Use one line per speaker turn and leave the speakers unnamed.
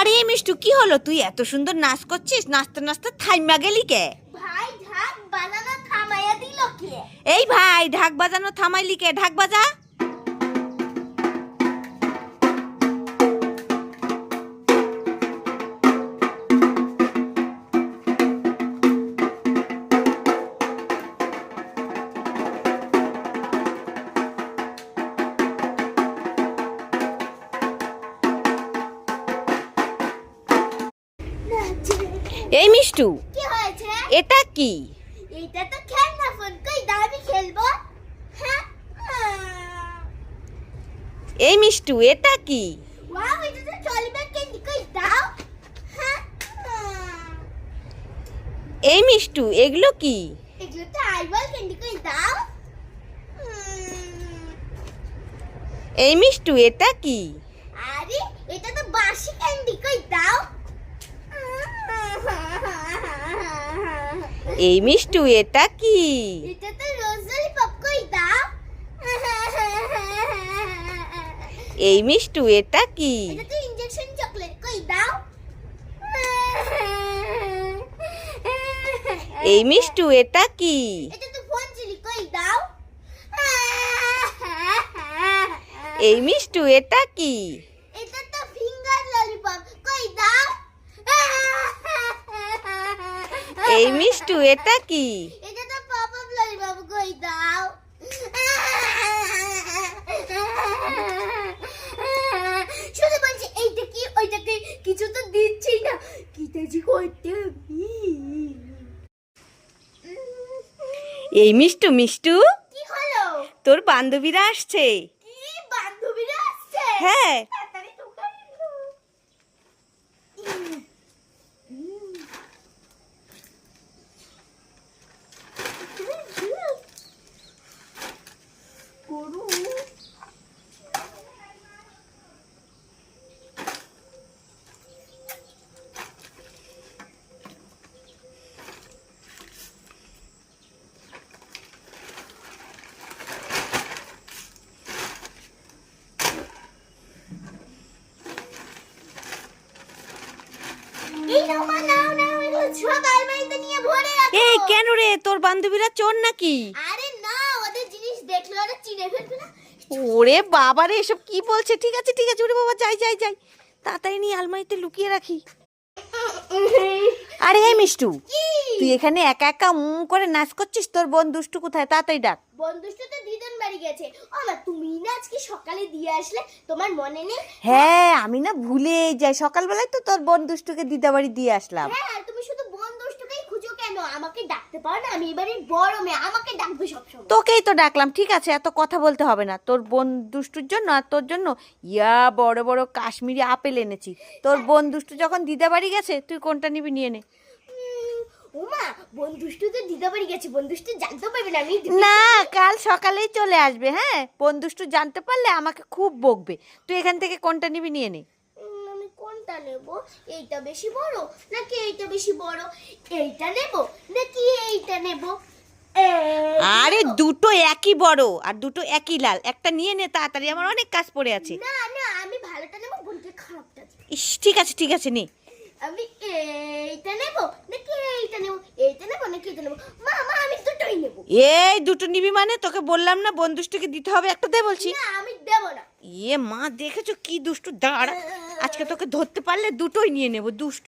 আরে মিষ্টু কি হলো? তুই এত সুন্দর নাচ করছিস নাচতে নাচতে থাইমা গেলি কে?
ভাই ঢাক বাজানো থামাইয়া দিল কে?
এই ভাই ঢাক বাজানো থামাইলি কে? ঢাক বাজা। এই মিষ্টু
কি হয়েছে?
এটা কি?
এটা তো খেলনা ফোন। কই দাও আমি খেলব। হ্যাঁ।
এই মিষ্টু এটা কি?
ওয়াও এটা তো চলবে ক্যান্ডি কই দাও। হ্যাঁ।
এই মিষ্টু এগুলো কি?
এগুলো তো আইবল ক্যান্ডি কই দাও।
এই মিষ্টু এটা কি?
আরে এটা তো বাসি ক্যান্ডি কই দাও।
এই মিষ্টু এটা কি?
এটা তো রোজ পপ দাও
এই মিষ্টু এটা কি?
এটা তো ইনজেকশন চকলেট কই দাও?
এই মিষ্টু এটা কি?
এটা তো ফোন চিলি কই দাও?
এই মিষ্টু এটা কি?
এটা তো ফিঙ্গার ললিপপ কই দাও
এই মিষ্টু এটা কি?
এটা তো পপ আপ ললিপপ কই দাও? শুধু বলছি এইটা কি? কিছু তো দিচ্ছি না। করতে
এই মিষ্টু মিষ্টু?
কি হলো?
তোর বান্ধবীরা আসছে।
কি বান্ধবীরা আসছে?
হ্যাঁ
তাড়াতাড়ি ঢোকাই দাও। গরু এই নাও মা নাও নাও এগুলো সব আলমারিতে নিয়ে ভরে রাখো
এই কেন রে? তোর বান্ধবীরা চোর নাকি?
আরে না ওদের জিনিস দেখলে ওরা চিনে ফেলবে না।
ওরে বাবা রে এসব কি বলছে? ঠিক আছে ঠিক আছে ওরে বাবা যাই যাই যাই। তাড়াতাড়ি নিয়ে আলমারিতে লুকিয়ে রাখি। আরে এই মিষ্টু তুই এখানে একা একা উম করে নাচ করছিস? তোর বন্ধুষ্টু দুষ্টু কোথায়? তাড়াতাড়ি ডাক।
বন্ধুষ্ট তো দিদন বাড়ি গেছে। আমার তুমি না আজকে সকালে দিয়ে আসলে তোমার মনে নেই?
হ্যাঁ আমি না ভুলে যাই। সকালবেলায় তো তোর বোন দুষ্টুকে দিদাবাড়ি দিয়ে আসলাম।
হ্যাঁ তুমি শুধু আমাকে ডাকতে পারো না? আমি এবারে বড় মেয়ে আমাকে ডাকবে সবসময়।
তোকেই তো ডাকলাম ঠিক আছে এত কথা বলতে হবে না। তোর বোন দুষ্টুর জন্য আর তোর জন্য ইয়া বড় বড় কাশ্মীরি আপেল এনেছি। তোর বোন দুষ্টু যখন দিদাবাড়ি গেছে তুই কোনটা নিবি নিয়ে নে।
ও মা বন্ধুষ্ট তো দিদা বাড়ি গেছে বন্ধুষ্ট জানতে পারবে না আমি
না কাল সকালেই চলে আসবে হ্যাঁ? বোন দুষ্টু জানতে পারলে আমাকে খুব বকবে। তুই এখান থেকে কোনটা নিবি নিয়ে নে।
কোনটা নেব? এইটা বেশি বড় নাকি এইটা বেশি বড়? এইটা নেব নাকি এইটা নেব?
আরে দুটো একই বড় আর দুটো একই লাল। একটা নিয়ে নে তাড়াতাড়ি আমার অনেক কাজ পড়ে আছে।
না না আমি ভালোটা নেব বোনকে খারাপটা।
ইস ঠিক আছে ঠিক আছে নে।
আমি এইটা নেব নাকি এইটা নেব? এইটা নেব নাকি এইটা নেব? মা মা আমি দুটোই নেব।
এই দুটো নিবি মানে? তোকে বললাম না বোন দুষ্টুকে দিতে হবে? একটা দে বলছি।
না আমি দেব না।
ইয়ে মা দেখেছ কি দুষ্টু? দাঁড়া। আজকে তোকে ধরতে পারলে দুটোই নিয়ে নেব দুষ্ট।